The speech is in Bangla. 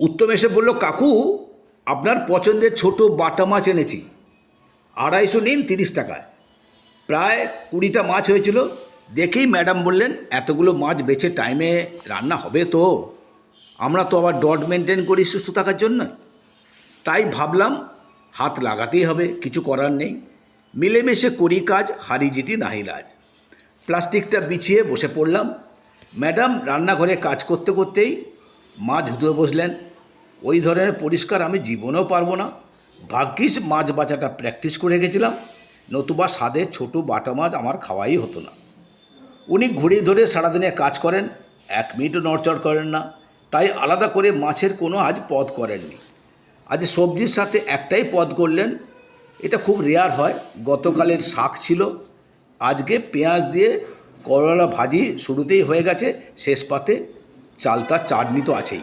উত্তম এসে বলল, কাকু, আপনার পছন্দের ছোট বাটা মাছ এনেছি। আড়াইশো নিন তিরিশ টাকায়। প্রায় কুড়িটা মাছ হয়েছিল। দেখেই ম্যাডাম বললেন, এতগুলো মাছ বেছে টাইমে রান্না হবে তো। আমরা তো আবার ডট মেনটেন করি সুস্থ থাকার জন্য। তাই ভাবলাম, হাত লাগাতেই হবে, কিছু করার নেই। মিলেমিশে করি কাজ, হারি জিতি নাহিলাজ প্লাস্টিকটা বিছিয়ে বসে পড়লাম। ম্যাডাম রান্নাঘরে কাজ করতে করতেই মাছ ধুতে বসলেন, ওই ধরনের পরিষ্কার আমি জীবনেও পারব না। ভাগ্যিস মাছ বাঁচাটা প্র্যাকটিস করে গেছিলাম নতুবা স্বাদে ছোট বাটা মাছ আমার খাওয়াই হতো না। উনি ঘুরে ধরে সারাদিনে কাজ করেন, এক মিনিটও নড়চড় করেন না, তাই আলাদা করে মাছের কোনো আজ পদ করেননি। আজ সবজির সাথে একটাই পদ করলেন, এটা খুব রেয়ার হয়, গতকালের শাক ছিল, আজকে পেঁয়াজ দিয়ে করলা ভাজি শুরুতেই হয়ে গেছে শেষ পাতে। চালতা চাটনি তো আছেই।